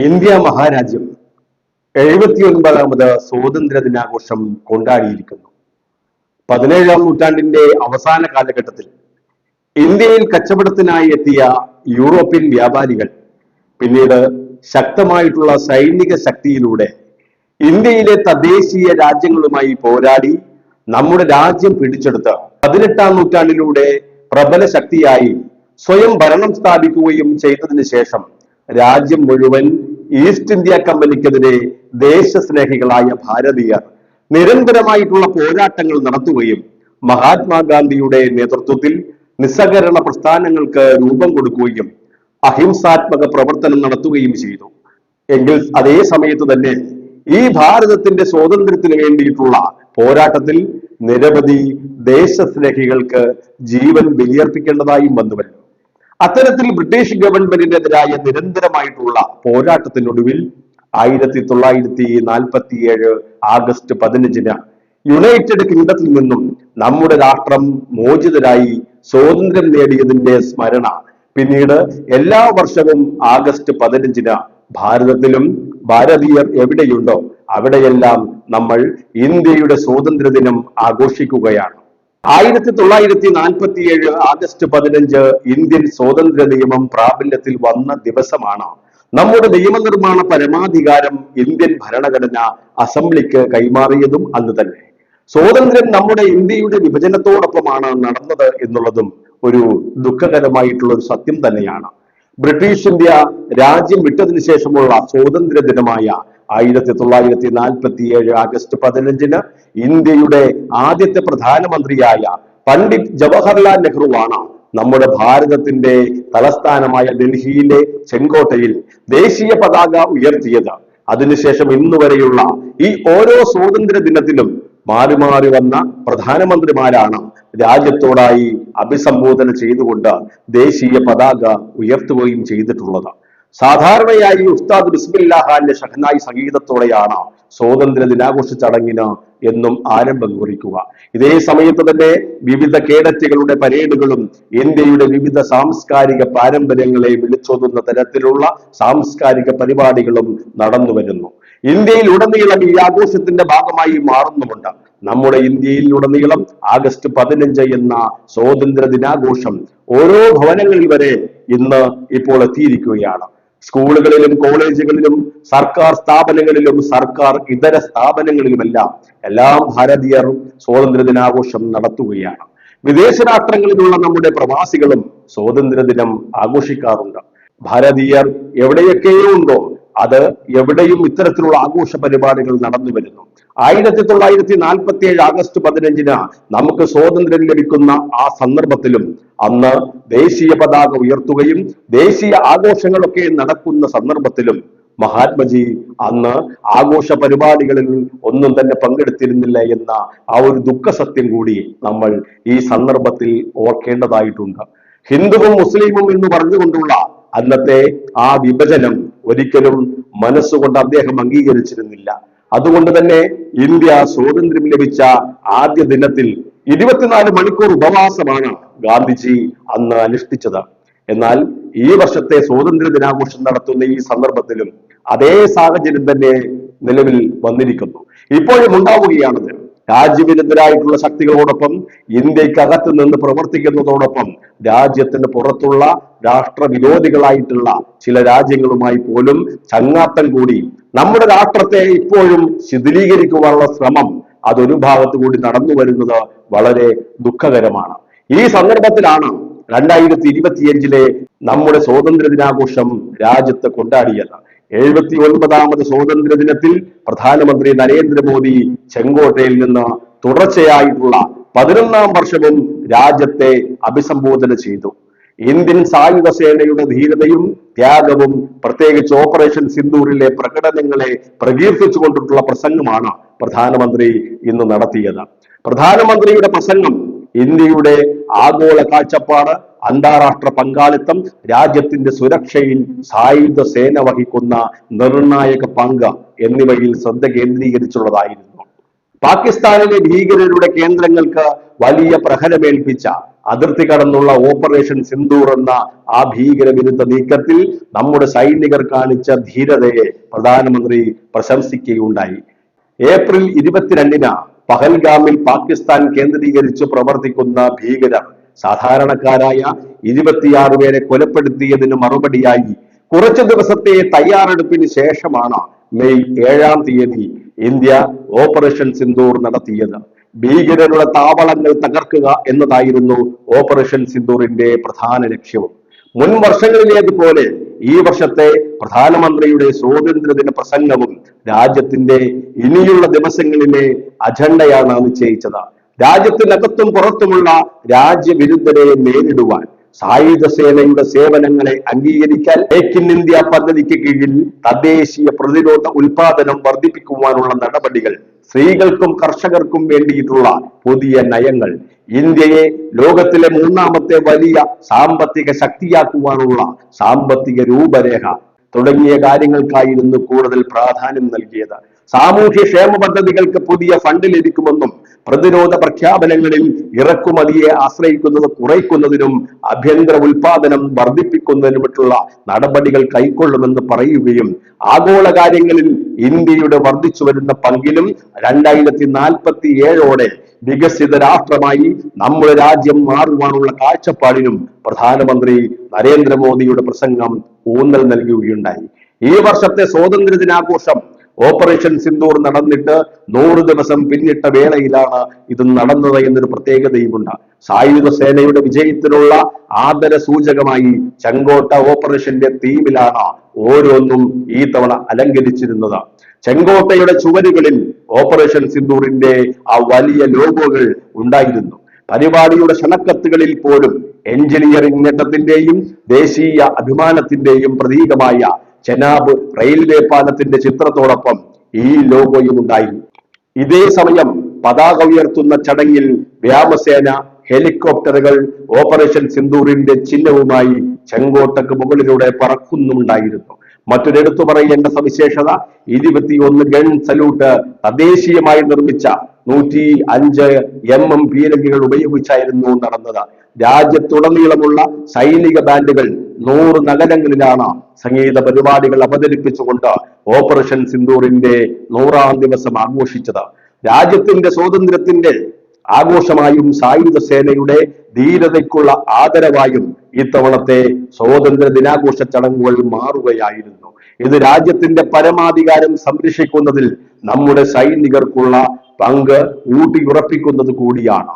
India മഹാരാജ്യം എഴുപത്തിയൊൻപതാമത് സ്വാതന്ത്ര്യ ദിനാഘോഷം കൊണ്ടാടിയിരിക്കുന്നു. പതിനേഴാം നൂറ്റാണ്ടിന്റെ അവസാന കാലഘട്ടത്തിൽ ഇന്ത്യയിൽ കച്ചവടത്തിനായി എത്തിയ യൂറോപ്യൻ വ്യാപാരികൾ പിന്നീട് ശക്തമായിട്ടുള്ള സൈനിക ശക്തിയിലൂടെ ഇന്ത്യയിലെ തദ്ദേശീയ രാജ്യങ്ങളുമായി പോരാടി നമ്മുടെ രാജ്യം പിടിച്ചെടുത്ത് പതിനെട്ടാം നൂറ്റാണ്ടിലൂടെ പ്രബല ശക്തിയായി സ്വയം ഭരണം സ്ഥാപിക്കുകയും ചെയ്തതിനു ശേഷം രാജ്യം മുഴുവൻ ഈസ്റ്റ് ഇന്ത്യ കമ്പനിക്കെതിരെ ദേശസ്നേഹികളായ ഭാരതീയർ നിരന്തരമായിട്ടുള്ള പോരാട്ടങ്ങൾ നടത്തുകയും മഹാത്മാഗാന്ധിയുടെ നേതൃത്വത്തിൽ നിസ്സഹകരണ പ്രസ്ഥാനങ്ങൾക്ക് രൂപം കൊടുക്കുകയും അഹിംസാത്മക പ്രവർത്തനം നടത്തുകയും ചെയ്തു. എങ്കിൽ അതേ സമയത്ത് തന്നെ ഈ ഭാരതത്തിന്റെ സ്വാതന്ത്ര്യത്തിന് വേണ്ടിയിട്ടുള്ള പോരാട്ടത്തിൽ നിരവധി ദേശസ്നേഹികൾക്ക് ജീവൻ ബലിയർപ്പിക്കേണ്ടതായും വന്നുവല്ലോ അത്തരത്തിൽ ബ്രിട്ടീഷ് ഗവൺമെന്റിനെതിരായ നിരന്തരമായിട്ടുള്ള പോരാട്ടത്തിനൊടുവിൽ ആയിരത്തി തൊള്ളായിരത്തി നാൽപ്പത്തി ഏഴ് ആഗസ്റ്റ് പതിനഞ്ചിന് യുണൈറ്റഡ് കിങ്ഡത്തിൽ നിന്നും നമ്മുടെ രാഷ്ട്രം മോചിതരായി സ്വാതന്ത്ര്യം നേടിയതിന്റെ സ്മരണ. പിന്നീട് എല്ലാ വർഷവും ആഗസ്റ്റ് പതിനഞ്ചിന് ഭാരതത്തിലും ഭാരതീയർ എവിടെയുണ്ടോ അവിടെയെല്ലാം നമ്മൾ ഇന്ത്യയുടെ സ്വാതന്ത്ര്യ ദിനം ആഘോഷിക്കുകയാണ്. ആയിരത്തി തൊള്ളായിരത്തി നാൽപ്പത്തി ഏഴ് ആഗസ്റ്റ് പതിനഞ്ച് ഇന്ത്യൻ സ്വാതന്ത്ര്യ നിയമം പ്രാബല്യത്തിൽ വന്ന ദിവസമാണ്. നമ്മുടെ നിയമനിർമ്മാണ പരമാധികാരം ഇന്ത്യൻ ഭരണഘടന അസംബ്ലിക്ക് കൈമാറിയതും അന്ന് തന്നെ. സ്വാതന്ത്ര്യം നമ്മുടെ ഇന്ത്യയുടെ വിഭജനത്തോടൊപ്പമാണ് നടന്നത് എന്നുള്ളതും ഒരു ദുഃഖകരമായിട്ടുള്ള ഒരു സത്യം തന്നെയാണ്. ബ്രിട്ടീഷ് ഇന്ത്യ രാജ്യം വിട്ടതിനു ശേഷമുള്ള സ്വാതന്ത്ര്യ ദിനമായ ആയിരത്തി തൊള്ളായിരത്തി നാൽപ്പത്തി ഏഴ് ആഗസ്റ്റ് പതിനഞ്ചിന് ഇന്ത്യയുടെ ആദ്യത്തെ പ്രധാനമന്ത്രിയായ പണ്ഡിറ്റ് ജവഹർലാൽ നെഹ്റുവാണ് നമ്മുടെ ഭാരതത്തിന്റെ തലസ്ഥാനമായ ഡൽഹിയിലെ ചെങ്കോട്ടയിൽ ദേശീയ പതാക ഉയർത്തിയത്. അതിനുശേഷം ഇന്നു വരെയുള്ള ഈ ഓരോ സ്വാതന്ത്ര്യ ദിനത്തിലും മാറി മാറി വന്ന പ്രധാനമന്ത്രിമാരാണ് രാജ്യത്തോടായി അഭിസംബോധന ചെയ്തുകൊണ്ട് ദേശീയ പതാക ഉയർത്തുകയും ചെയ്തിട്ടുള്ളത്. സാധാരണയായി ഉസ്താദ് ബിസ്മില്ലാഹാന്റെ ഷഹനായി സംഗീതത്തോടെയാണ് സ്വാതന്ത്ര്യ ദിനാഘോഷ ചടങ്ങിന് എന്നും ആരംഭം കുറിക്കുക. ഇതേ സമയത്ത് തന്നെ വിവിധ കേഡറ്റുകളുടെ പരേഡുകളും ഇന്ത്യയുടെ വിവിധ സാംസ്കാരിക പാരമ്പര്യങ്ങളെ വിളിച്ചോതുന്ന തരത്തിലുള്ള സാംസ്കാരിക പരിപാടികളും നടന്നു വരുന്നു. ഇന്ത്യയിൽ ഉടനീളം ഈ ആഘോഷത്തിന്റെ ഭാഗമായി മാറുന്നുമുണ്ട്. നമ്മുടെ ഇന്ത്യയിൽ ഉടനീളം ആഗസ്റ്റ് പതിനഞ്ച് എന്ന സ്വാതന്ത്ര്യ ദിനാഘോഷം ഓരോ ഭവനങ്ങളിൽ വരെ ഇന്ന് ഇപ്പോൾ എത്തിയിരിക്കുകയാണ്. സ്കൂളുകളിലും കോളേജുകളിലും സർക്കാർ സ്ഥാപനങ്ങളിലും സർക്കാർ ഇതര സ്ഥാപനങ്ങളിലുമെല്ലാം എല്ലാ ഭാരതീയർ സ്വാതന്ത്ര്യ ദിനാഘോഷം നടത്തുകയാണ്. വിദേശ രാഷ്ട്രങ്ങളിലുള്ള നമ്മുടെ പ്രവാസികളും സ്വാതന്ത്ര്യ ദിനം ആഘോഷിക്കാറുണ്ട്. ഭാരതീയർ എവിടെയൊക്കെയോ ഉണ്ടോ. അത് എവിടെയും ഇത്തരത്തിലുള്ള ആഘോഷ പരിപാടികൾ നടന്നു വരുന്നു. ആയിരത്തി തൊള്ളായിരത്തി നാൽപ്പത്തി ഏഴ് ആഗസ്റ്റ് പതിനഞ്ചിന് നമുക്ക് സ്വാതന്ത്ര്യം ലഭിക്കുന്ന ആ സന്ദർഭത്തിലും അന്ന് ദേശീയ പതാക ഉയർത്തുകയും ദേശീയ ആഘോഷങ്ങളൊക്കെ നടക്കുന്ന സന്ദർഭത്തിലും മഹാത്മജി അന്ന് ആഘോഷ പരിപാടികളിൽ ഒന്നും തന്നെ പങ്കെടുത്തിരുന്നില്ല എന്ന ആ ഒരു ദുഃഖസത്യം കൂടി നമ്മൾ ഈ സന്ദർഭത്തിൽ ഓർക്കേണ്ടതായിട്ടുണ്ട്. ഹിന്ദുവും മുസ്ലിമും എന്ന് പറഞ്ഞുകൊണ്ടുള്ള അന്നത്തെ ആ വിഭജനം ഒരിക്കലും മനസ്സുകൊണ്ട് അദ്ദേഹം അംഗീകരിച്ചിരുന്നില്ല. അതുകൊണ്ട് തന്നെ ഇന്ത്യ സ്വാതന്ത്ര്യം ലഭിച്ച ആദ്യ ദിനത്തിൽ ഇരുപത്തിനാല് മണിക്കൂർ ഉപവാസമാണ് ഗാന്ധിജി അന്ന് അനുഷ്ഠിച്ചത്. എന്നാൽ ഈ വർഷത്തെ സ്വാതന്ത്ര്യ ദിനാഘോഷം നടത്തുന്ന ഈ സന്ദർഭത്തിലും അതേ സാഹചര്യം തന്നെ നിലവിൽ വന്നിരിക്കുന്നു. ഇപ്പോഴും ഉണ്ടാവുകയാണത്. രാജ്യവിരുദ്ധരായിട്ടുള്ള ശക്തികളോടൊപ്പം ഇന്ത്യക്കകത്ത് നിന്ന് പ്രവർത്തിക്കുന്നതോടൊപ്പം രാജ്യത്തിന് പുറത്തുള്ള രാഷ്ട്രവിരോധികളായിട്ടുള്ള ചില രാജ്യങ്ങളുമായി പോലും ചങ്ങാത്തം കൂടി നമ്മുടെ രാഷ്ട്രത്തെ ഇപ്പോഴും ശിഥിലീകരിക്കുവാനുള്ള ശ്രമം അതൊരു ഭാഗത്തു കൂടി നടന്നു വരുന്നത് വളരെ ദുഃഖകരമാണ്. ഈ സന്ദർഭത്തിലാണ് രണ്ടായിരത്തി ഇരുപത്തിയഞ്ചിലെ നമ്മുടെ സ്വാതന്ത്ര്യ ദിനാഘോഷം രാജ്യത്ത് കൊണ്ടാടിയത്. എഴുപത്തി ഒൻപതാമത് സ്വാതന്ത്ര്യ ദിനത്തിൽ പ്രധാനമന്ത്രി നരേന്ദ്രമോദി ചെങ്കോട്ടയിൽ നിന്ന് തുടർച്ചയായിട്ടുള്ള പതിനൊന്നാം വർഷവും രാജ്യത്തെ അഭിസംബോധന ചെയ്തു. ഇന്ത്യൻ സായുധ സേനയുടെ ധീരതയും ത്യാഗവും പ്രത്യേകിച്ച് ഓപ്പറേഷൻ സിന്ദൂരിലെ പ്രകടനങ്ങളെ പ്രകീർത്തിച്ചുകൊണ്ടിട്ടുള്ള പ്രസംഗമാണ് പ്രധാനമന്ത്രി ഇന്ന് നടത്തിയത്. പ്രധാനമന്ത്രിയുടെ പ്രസംഗം ഇന്ത്യയുടെ ആഗോള കാഴ്ചപ്പാട് അന്താരാഷ്ട്ര പങ്കാളിത്തം രാജ്യത്തിന്റെ സുരക്ഷയിൽ സായുധ സേന വഹിക്കുന്ന നിർണായക പങ്ക് എന്നിവയിൽ ശ്രദ്ധ കേന്ദ്രീകരിച്ചുള്ളതായിരുന്നു. പാകിസ്ഥാനിലെ ഭീകരരുടെ കേന്ദ്രങ്ങൾക്ക് വലിയ പ്രഹരമേൽപ്പിച്ച അതിർത്തി കടന്നുള്ള ഓപ്പറേഷൻ സിന്ദൂർ എന്ന ആ ഭീകരവിരുദ്ധ നീക്കത്തിൽ നമ്മുടെ സൈനികർ കാണിച്ച ധീരതയെ പ്രധാനമന്ത്രി പ്രശംസിക്കുകയുണ്ടായി. ഏപ്രിൽ ഇരുപത്തിരണ്ടിന് പഹൽഗാമിൽ പാകിസ്ഥാൻ കേന്ദ്രീകരിച്ച് പ്രവർത്തിക്കുന്ന ഭീകരർ സാധാരണക്കാരായ ഇരുപത്തിയാറ് പേരെ കൊലപ്പെടുത്തിയതിന് മറുപടിയായി കുറച്ചു ദിവസത്തെ തയ്യാറെടുപ്പിന് ശേഷമാണ് മെയ് ഏഴാം തീയതി ഇന്ത്യ ഓപ്പറേഷൻ സിന്ദൂർ നടത്തിയത്. ഭീകരരുടെ താവളങ്ങൾ തകർക്കുക എന്നതായിരുന്നു ഓപ്പറേഷൻ സിന്ദൂറിന്റെ പ്രധാന ലക്ഷ്യവും മുൻ വർഷങ്ങളിലേതുപോലെ ഈ വർഷത്തെ പ്രധാനമന്ത്രിയുടെ സ്വാതന്ത്ര്യദിന പ്രസംഗവും രാജ്യത്തിന്റെ ഇനിയുള്ള ദിവസങ്ങളിലെ അജണ്ടയാണ് നിശ്ചയിച്ചത്. രാജ്യത്തിനകത്തും പുറത്തുമുള്ള രാജ്യവിരുദ്ധരെ നേരിടുവാൻ സായുധ സേനയുടെ സേവനങ്ങളെ അംഗീകരിക്കാൻ മേക്ക് ഇൻ ഇന്ത്യ പദ്ധതിക്ക് കീഴിൽ തദ്ദേശീയ പ്രതിരോധ ഉൽപാദനം വർദ്ധിപ്പിക്കുവാനുള്ള നടപടികൾ സ്ത്രീകൾക്കും കർഷകർക്കും വേണ്ടിയിട്ടുള്ള പുതിയ നയങ്ങൾ. ഇന്ത്യയെ ലോകത്തിലെ മൂന്നാമത്തെ വലിയ സാമ്പത്തിക ശക്തിയാക്കുവാനുള്ള സാമ്പത്തിക രൂപരേഖ തുടങ്ങിയ കാര്യങ്ങൾക്കായിരുന്നു കൂടുതൽ പ്രാധാന്യം നൽകിയത്. സാമൂഹ്യ ക്ഷേമ പദ്ധതികൾക്ക് പുതിയ ഫണ്ട് ലഭിക്കുമെന്നും പ്രതിരോധ പ്രഖ്യാപനങ്ങളിൽ ഇറക്കുമതിയെ ആശ്രയിക്കുന്നത് കുറയ്ക്കുന്നതിനും ആഭ്യന്തര ഉൽപാദനം വർദ്ധിപ്പിക്കുന്നതിനുമറ്റുള്ള നടപടികൾ കൈക്കൊള്ളുമെന്ന് പറയുകയും ആഗോള കാര്യങ്ങളിൽ ഇന്ത്യയുടെ വർദ്ധിച്ചു വരുന്ന പങ്കിലും രണ്ടായിരത്തി നാൽപ്പത്തി ഏഴോടെ വികസിത രാഷ്ട്രമായി നമ്മുടെ രാജ്യം മാറുവാനുള്ള കാഴ്ചപ്പാടിനും പ്രധാനമന്ത്രി നരേന്ദ്രമോദിയുടെ പ്രസംഗം ഊന്നൽ നൽകുകയുണ്ടായി. ഈ വർഷത്തെ സ്വാതന്ത്ര്യ ദിനാഘോഷം ഓപ്പറേഷൻ സിന്ദൂർ നടന്നിട്ട് നൂറ് ദിവസം പിന്നിട്ട വേളയിലാണ് ഇത് നടന്നത് എന്നൊരു പ്രത്യേകതയുമുണ്ട്. സായുധ സേനയുടെ വിജയത്തിനുള്ള ആദര സൂചകമായി ചെങ്കോട്ട ഓപ്പറേഷന്റെ തീമിലാണ് ഓരോന്നും ഈ തവണ അലങ്കരിച്ചിരുന്നത്. ചെങ്കോട്ടയുടെ ചുവരുകളിൽ ഓപ്പറേഷൻ സിന്ദൂറിന്റെ ആ വലിയ ലോഗോകൾ ഉണ്ടായിരുന്നു. പരിപാടിയുടെ ക്ഷണക്കത്തുകളിൽ പോലും എഞ്ചിനീയറിംഗ് നേട്ടത്തിന്റെയും ദേശീയ അഭിമാനത്തിന്റെയും പ്രതീകമായ ചെനാബ് റെയിൽവേ പാലത്തിന്റെ ചിത്രത്തോടൊപ്പം ഈ ലോഗോയും ഉണ്ടായി ഇതേ സമയം പതാക ഉയർത്തുന്ന ചടങ്ങിൽ വ്യോമസേന ഹെലികോപ്റ്ററുകൾ ഓപ്പറേഷൻ സിന്ദൂറിന്റെ ചിഹ്നവുമായി ചെങ്കോട്ടക്ക് മുകളിലൂടെ പറക്കുന്നുണ്ടായിരുന്നു. മറ്റൊരെടുത്തു പറയേണ്ട സവിശേഷത ഇരുപത്തിയൊന്ന് ഗൺ സല്യൂട്ട് തദ്ദേശീയമായി നിർമ്മിച്ച നൂറ്റി അഞ്ച് എം എം പീരങ്കികൾ ഉപയോഗിച്ചായിരുന്നു നടന്നത്. രാജ്യത്തുടനീളമുള്ള സൈനിക ബാൻഡുകൾ നൂറ് നഗരങ്ങളിലാണ് സംഗീത പരിപാടികൾ അവതരിപ്പിച്ചുകൊണ്ട് ഓപ്പറേഷൻ സിന്ദൂറിന്റെ നൂറാം ദിവസം ആഘോഷിച്ചത്. രാജ്യത്തിന്റെ സ്വാതന്ത്ര്യത്തിന്റെ ആഘോഷമായും സായുധ സേനയുടെ ധീരതയ്ക്കുള്ള ആദരവായും ഇത്തവണത്തെ സ്വാതന്ത്ര്യ ദിനാഘോഷ ചടങ്ങുകൾ മാറുകയായിരുന്നു. ഇത് രാജ്യത്തിന്റെ പരമാധികാരം സംരക്ഷിക്കുന്നതിൽ നമ്മുടെ സൈനികർക്കുള്ള പങ്ക് ഊട്ടിയുറപ്പിക്കുന്നത് കൂടിയാണ്.